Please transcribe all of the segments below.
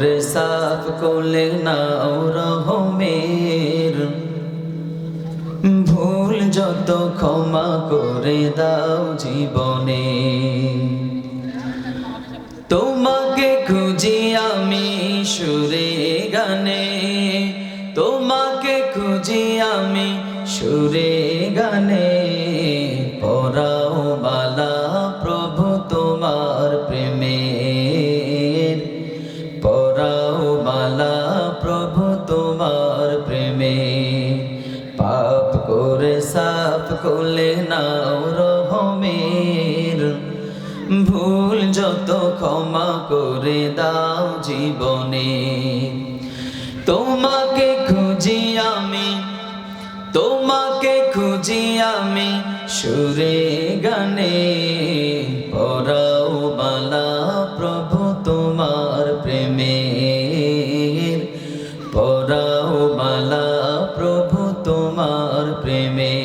করে সাফ করলে নাও রহমের ভুল যত ক্ষমা করে দাও জীবনে। তোমাকে খুঁজি আমি সুরে গানে। তোমাকে খুঁজি আমি সুরে গানে। পরাও বালা প্রভু তোমার প্রেমের তোমার প্রেমে। পাপ করে সাপ করলে নাও রহমের। ভুল যত ক্ষমা করে দাও জীবনে। তোমাকে খুঁজি আমি, তোমাকে খুঁজি আমি সুরে গানে। পরাও বালা প্রভু তোমার প্রেমের তোমার প্রেমে।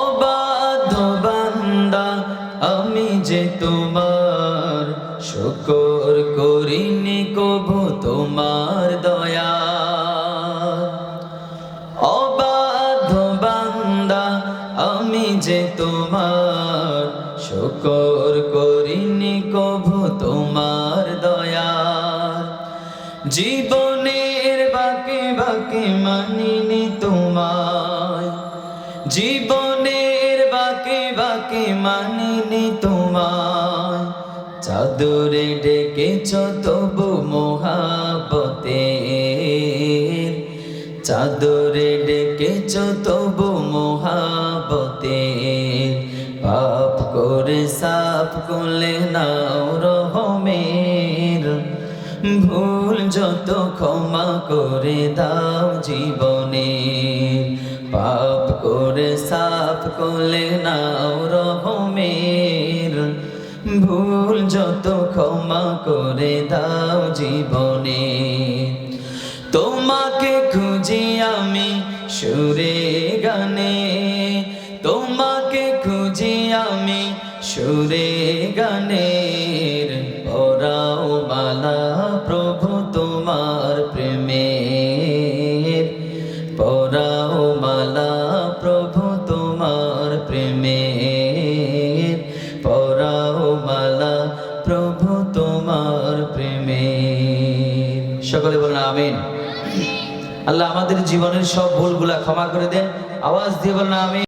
অবাধ বান্দা, আমি যে তোমার শুকর করিনি, কবু তোমার দয়া। অবাধ বান্দা, আমি যে তোমার শুকর করিনি, কবু তোমার দয়া। জীবনের বাকে মানিনি তোমায়। জীবনের বাকে বাকে মানিনি তোমায়। চাদরে ডেকেছ তবু মোহাবতে চাদরে ডেকেছ তবু মোহাবতে পাপ করে সাফ করলে নাও রহমের। ভুল যত ক্ষমা করে দাও জীবনে। পাপ করে সাফ করলে নাও রহমের। ভুল যত ক্ষমা করে দাও জীবনে। তোমাকে খুঁজি আমি সুরে গানে। তোমাকে খুঁজি আমি সুরে গানের। পরাও মালা প্রভু তোমার প্রেমের, পরাও মালা প্রভু তোমার প্রেমের, পরাও মালা প্রভু তোমার প্রেমের। সকলে বলুন আমিন। আল্লাহ আমাদের জীবনের সব ভুলগুলা ক্ষমা করে দেন। আওয়াজ দিয়ে বলুন আমিন।